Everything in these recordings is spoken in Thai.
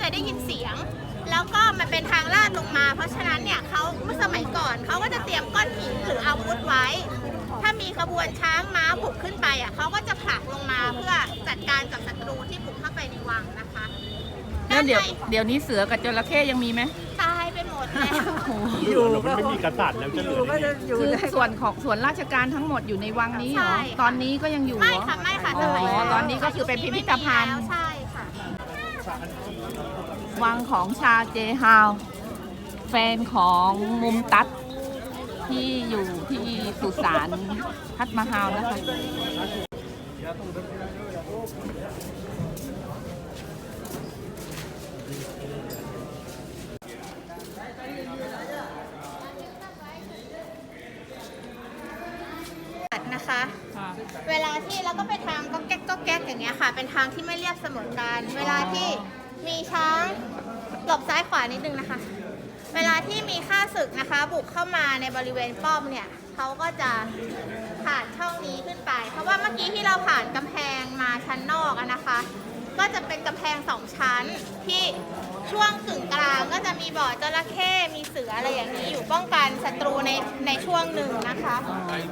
จะได้ยินเสียง แล้วก็มันเป็นทางลาดลงมา เพราะฉะนั้นเนี่ยเขาเมื่อสมัยก่อนเขาก็จะเตรียมก้อนหินหรืออาวุธไว้ ถ้ามีขบวนช้างม้าบุกขึ้นไปอะเขาก็จะผลักลงมาเพื่อจัดการกับศัตรูที่บุกเข้าไปในวังนะคะแล้วเดี๋ยวด้านในเดี๋ยวนี้เสือกับจระเข้ยังมีไหมตายไปหมดแล้วอยู่มันไม่มีกษัตริย์แล้วจะเหลือก็ได้จะไงอยู่คือในส่วนของส่วนราชการทั้งหมดอยู่ในวังนี้เหรอใช่ค่ะ ตอนนี้ก็ยังอยู่เหรไม่อ ค่ะ ไม่ค่ะอ๋สอมัยตอนนี้ก็คือเป็นพิพิธภัณฑ์แล้วใช่ค่ะ วังของชาเจฮาว แฟนของมุมตัดที่อยู่ที่สุสานทัดมาฮาวนะคะนะคะ เวลาที่เราก็ไปทางก็แก๊กก็แก๊กอย่างเงี้ยค่ะ เป็นทางที่ไม่เรียบเสมอกัน เวลาที่มีช้างหลบซ้ายขวานิดนึงนะคะ เวลาที่มีข้าศึกนะคะ บุกเข้ามาในบริเวณป้อมเนี่ยเขาก็จะผ่านช่องนี้ขึ้นไป เพราะว่าเมื่อกี้ที่เราผ่านกำแพงมาชั้นนอกนะคะ ก็จะเป็นกำแพงสองชั้นที่ ช่วงกึ่งกลางก็จะมีบ่อจระเข้มีเสืออะไรอย่างนี้อยู่ป้องกันศัตรูในในช่วงหนึ่งนะคะ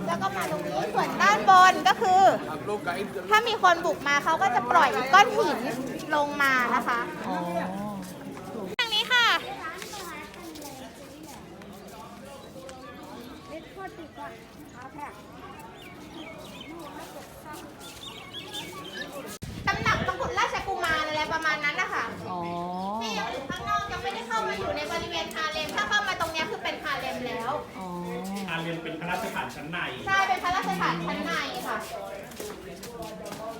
แล้วก็มาตรงนี้ส่วนด้านบนก็คือ ถ้ามีคนบุกมาเขาก็จะปล่อยก้อนหินลงมานะคะ อ๋อ ทางนี้ค่ะ ตำหนักพระกุฎราชกุมารอะไรประมาณนั้นนะคะ อ๋อ ที่ยังอยู่ข้างนอกยังไม่ได้ เข้ามาอยู่ในบริเวณฮาเลม ถ้าเข้ามาตรงเนี้ยคือเป็นฮาเลมแล้ว อ๋อ อาเรียนเป็นพระราชฐานชั้นในใช่ เป็นพระราชฐานชั้นในค่ะ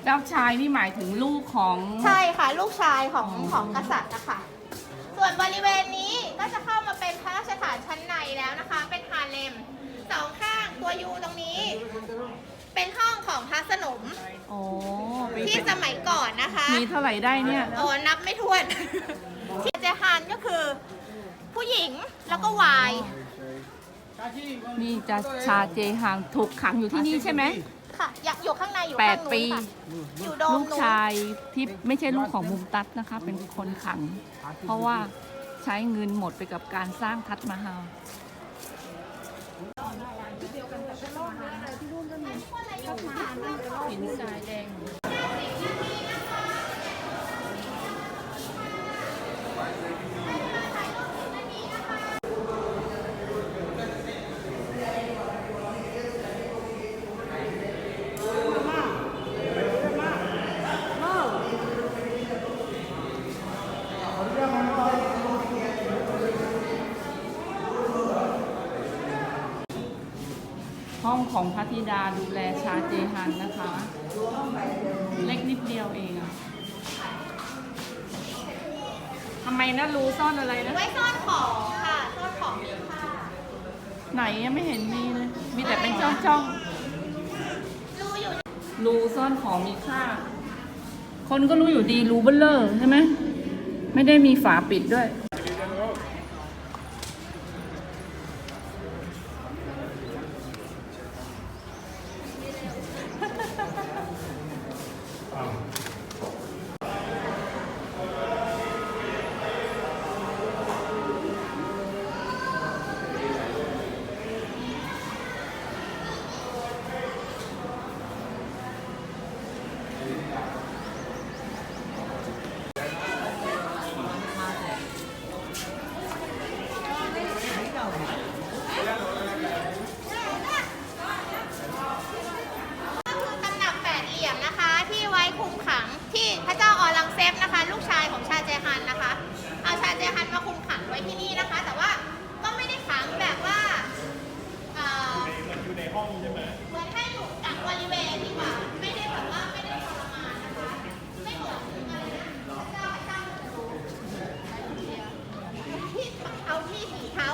เจ้าชายนี่หมายถึงลูกของ ใช่ค่ะ ลูกชายของของกษัตริย์นะคะ ส่วนบริเวณนี้ก็จะเข้ามาเป็นพระราชฐานชั้นในแล้วนะคะ เป็นฮาเลมสองข้างตัวยูตรงนี้ เป็นห้องของพระสนมอ๋อไปที่เป็นสมัยก่อนนะคะมีเท่าไหร่ได้เนี่ยโอ้นับไม่ถ้วน ที่เจฮานก็คือ ผู้หญิงแล้วก็วาย นี่จะชาเจฮางถูกขังอยู่ที่นี่ใช่ไหมค่ะอยากอยู่ข้างในอยู่แปข้าดงนู้นปี ค่ะอยู่โดมลูกนู้นชายที่ไม่ใช่ลูกของมุมตัดนะคะ เป็นคนขัง เพราะว่าใช้เงินหมดไปกับการสร้างทัดมาฮาล หินทรายแดง ห้อง ของพระธิดาดูแลชาเจฮันนะคะ เล็กนิดเดียวเองอะทำไมนะรูซ่อนอะไรนะ ไว้ซ่อนของค่ะซ่อนของมีค่าไหนยังไม่เห็นมีเลย มีแต่เป็นช่องช่องรู้อยู่ๆรูซ่อนของมีค่า คนก็รู้อยู่ดีรูเบลเลอร์ใช่ไหม ไม่ได้มีฝาปิดด้วย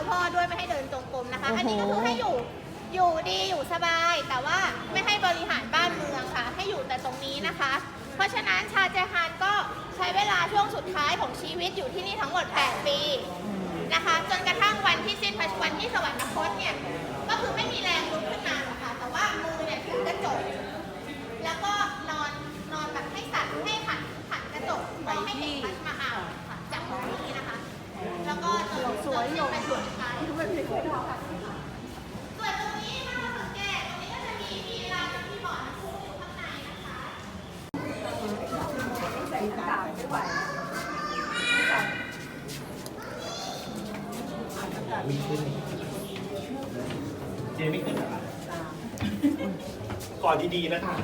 พ่อด้วยไม่ให้เดินจงกรมนะคะ อันนี้ก็คือให้อยู่อยู่ดีอยู่สบาย แต่ว่าไม่ให้บริหารบ้านเมืองค่ะ ให้อยู่แต่ตรงนี้นะคะ เพราะฉะนั้นชาเจฮานก็ใช้เวลาช่วงสุดท้ายของชีวิตอยู่ที่นี่ทั้งหมด 8 ปีนะคะ จนกระทั่งวันที่สิ้นพระชนม์ที่สวรรคตเนี่ยก็คือไม่มีแรงลุกขึ้นมาหรอกค่ะ แต่ว่ามือเนี่ยถือกระจกแล้วก็นอนนอนแบบให้สั่นให้หันหันกระจกมองให้เห็นพัชมาฮาลค่ะจากบ สวยลงส่วนตรงนี้ถ้าเราสังเกตตรงนี้ก็จะมีมีร้านที่บ่อน้ำพุอยู่ข้างในนะคะมีขึ้นเจไม่ขึ้นหรอก่อนดีๆนะคะ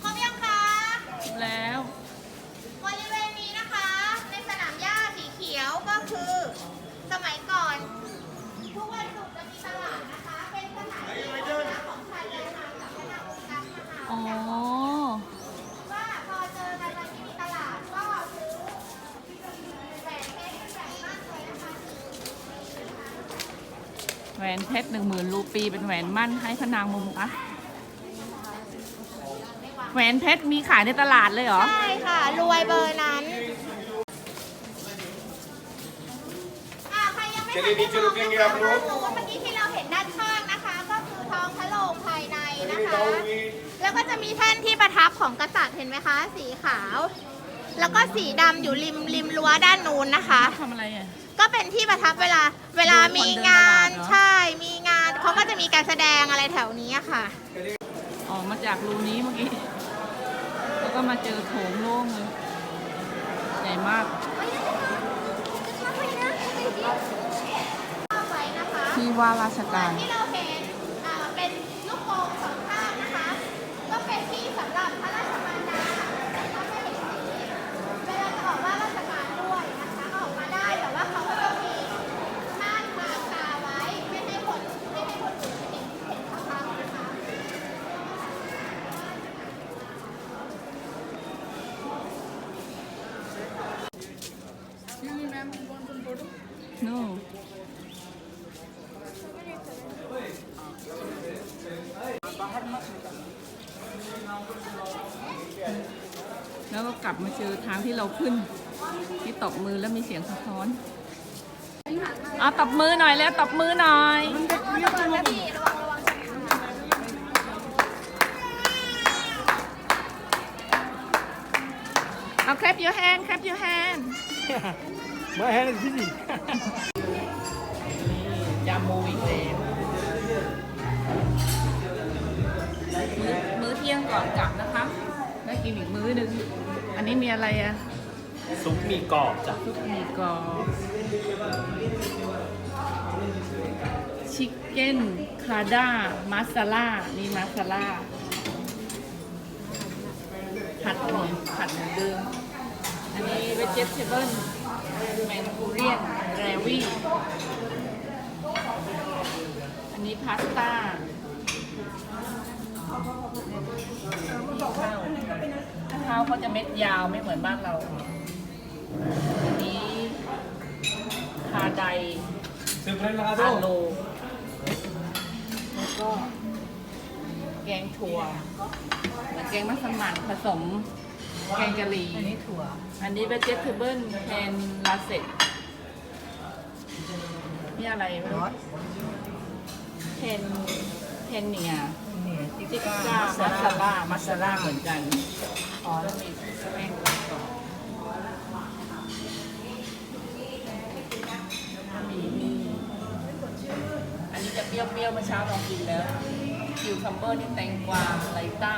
พร้อมยังคะ แล้ว บริเวณนี้นะคะ ในสนามหญ้าสีเขียวก็คือ สมัยก่อน ทุกวันศุกร์จะมีตลาดนะคะ เป็นสถานที่ค้าของชายแดนมากับพนักงานนะคะ อ๋อ ว่าพอเจอกันวันที่มีตลาดก็ซื้อแหวนเพชรเป็นแหวนมากเลยนะคะ แหวนเพชรหนึ่งหมื่นรูปีเป็นแหวนมั่นให้พระนางมุมอะแหวนเพชรมีขายในตลาดเลยเหรอ ใช่ค่ะ รวยเบอร์นั้นอะใครยังไม่ทันได้มองนะคะก็คือว่าเมื่อกี้ที่เราเห็นด้านข้างนะคะ ก็คือท้องพระโรงภายในนะคะ แล้วก็จะมีแท่นที่ประทับของกษัตริย์เห็นไหมคะ สีขาว แล้วก็สีดำอยู่ริมริมรั้วด้านนู้นนะคะทำอะไรอะ ก็เป็นที่ประทับเวลาเวลามีงานดูคนเดินตลาดเหรอใช่มีงานเขาก็จะมีการแสดงอะไรแถวนี้อะค่ะ ออกมาจากรูนี้เมื่อกี้ แล้วก็มาเจอโถงโล่งเลยใหญ่มากไว้นะคะที่ว่าราชการ ที่เราเห็นอ่าเป็นลูกโป่งสองข้างนะคะ ก็เป็นที่สำหรับพระราชมารดาถ้าไม่เห็นสีเวลาจะออกว่าราชการด้วยนะคะก็ออกมาได้ แต่ว่าเขาก็ต้องมีม่านทางตาไว้ ไม่ให้คนไม่ให้คนอื่นเห็นเห็นเขาเขานะคะ no แล้วก็กลับมาเจอทางที่เราขึ้น ที่ตบมือแล้วมีเสียงสะท้อนเอาตบมือหน่อยแล้วตบมือหน่อยระวังนะพี่ระวังระวังเอา clap your hand clap your hand มาแฮนด์ที่สิยามูอี ก่อนกลับนะคะได้กินอีกมื้อหนึ่งอันนี้มีอะไรอะซุปหมีกรอบจ้ะซุปหมี่กรอบชิคเก้นคาด้ามาซาล่ามีมาซาล่าผัดหมี่ผัดเหมือนเดิม อันนี้เวจเทเบิลแมนคูเรียนแรวี่อันนี้พาสต้า ข้าวข้าวเขาจะเม็ดยาวไม่เหมือนบ้านเราอันนี้คาไดซึมเลยนะครัอาบโลแล้วก็แกงถั่วเหมือนแกงมัสมั่นผสมแกงกะหรี่อันนี้ถั่ว อันนี้เวจเทเบิลแทนลาเซ็ตนี่อะไรไม่รู้เทนเทนเนีย ติก้ามัสซาล่ามัสซาล่าเหมือนกัน อ๋อแล้วมีแป้งกรอมีมีอันนี้จะเปรี้ยวๆเมื่อเช้าลองกินแล้วคิวคัมเบอร์นี่แตงกวาไลต้า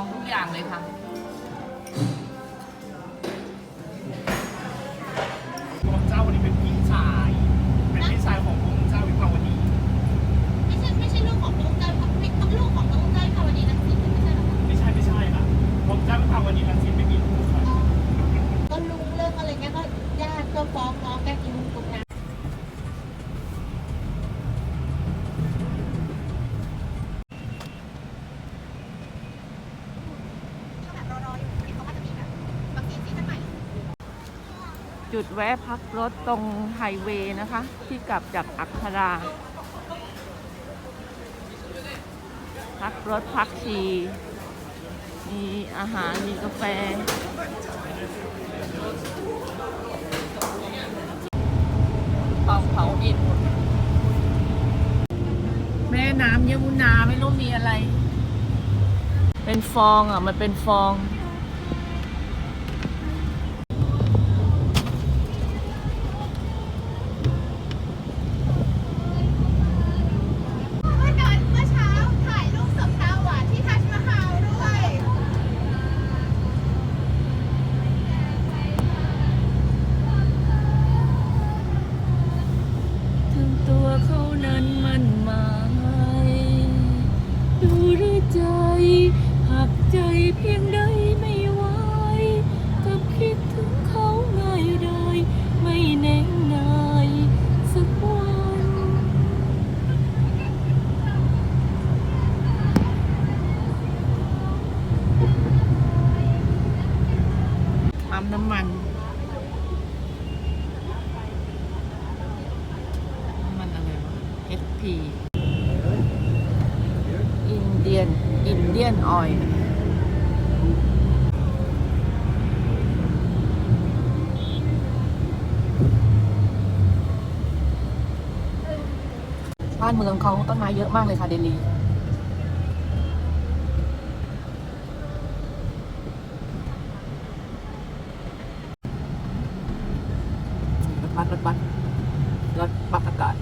องทุกอย่างเลยค่ะ จุดแวะพักรถตรงไฮเวย์นะคะ ที่กลับจากอัครา พักรถพักชีมีอาหารมีกาแฟเป่าเผาอิฐแม่น้ำยมุนาไม่รู้มีอะไร เป็นฟองอะ มันเป็นฟองานเมืองเขาต้นไม้เยอะมากเลยค่ะเดลี รถบัสรถบัสรถบัสอากาศ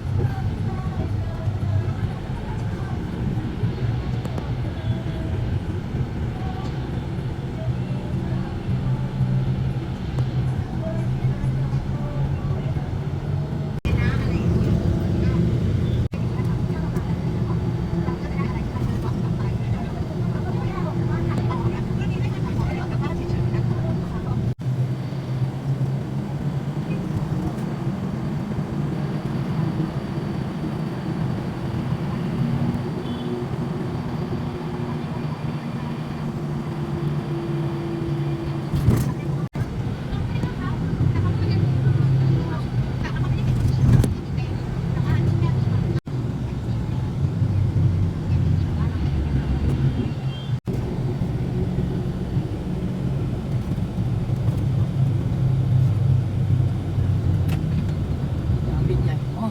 สนามบินใหญ่อ๋อ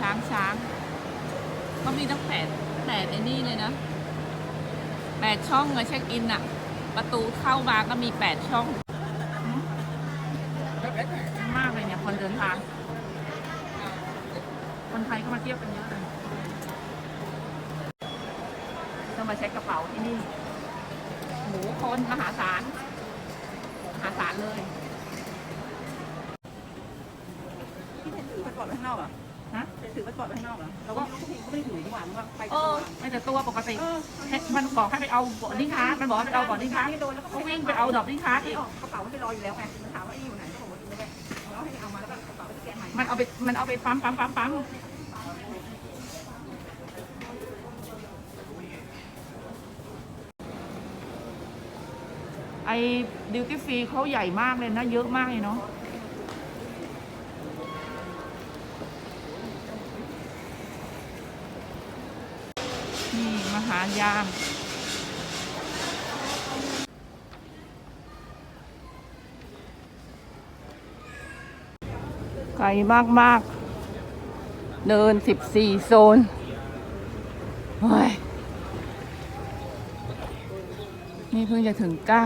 ช้าง ช้างช้างเขามีตั้งแปดแปดไอ้นี่เลยนะแปดช่องอะเช็คอินอะประตูเข้ามาก็มีแปดช่องหืมมากเลยเนี่ยคนเดินทาง คนไทยก็มาเที่ยวกันเยอะเลยต้องมาเช็คกระเป๋าที่นี่หมูคนมหาศาลมหาศาลเลยที่เธอถือพาสปอร์ตไว้ข้างนอกเหรอ ฮะเธอถือพาสปอร์ตไว้ข้างนอกเหรอเราก็ไม่รู้เขาไม่ได้ถือดีกว่ามันว่าไปเออไม่แต่ตัวปกติให้มันบอกให้ไปเอาบอร์ดดิ้งคาร์ดมันบอกให้ไปเอาบอร์ดดิ้งคาร์ดโดนแล้วก็เขาวิ่งไปเอาดอกดิ้งคาร์ดที่อีกออกกระเป๋ามันไปรออยู่แล้วไงมันถามว่าไอ้อยู่ไหนเขาบอกว่าอยู่ไม่ได้แล้วให้เอามาแล้วก็กระเป๋าไปสแกนใหม่มันเอาไปมันเอาไปปั๊มปั๊มปั๊มปั๊มไอ้ดิวตี้ฟรีเขาใหญ่มากเลยนะ เยอะมากเลยเนาะ ยาง ไกลมากมากๆเดินสิบสี่โซนเฮ้ยนี่เพิ่งจะถึงเก้า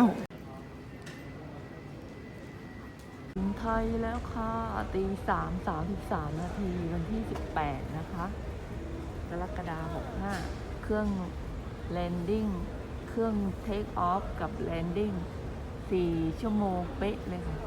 ถึงไทยแล้วค่ะตีสามสามสิบสามนาทีวันที่สิบแปดนะคะกรกฎาหกห้าเครื่อง landing เครื่อง take off กับ landing สี่ชั่วโมงเป๊ะเลยค่ะ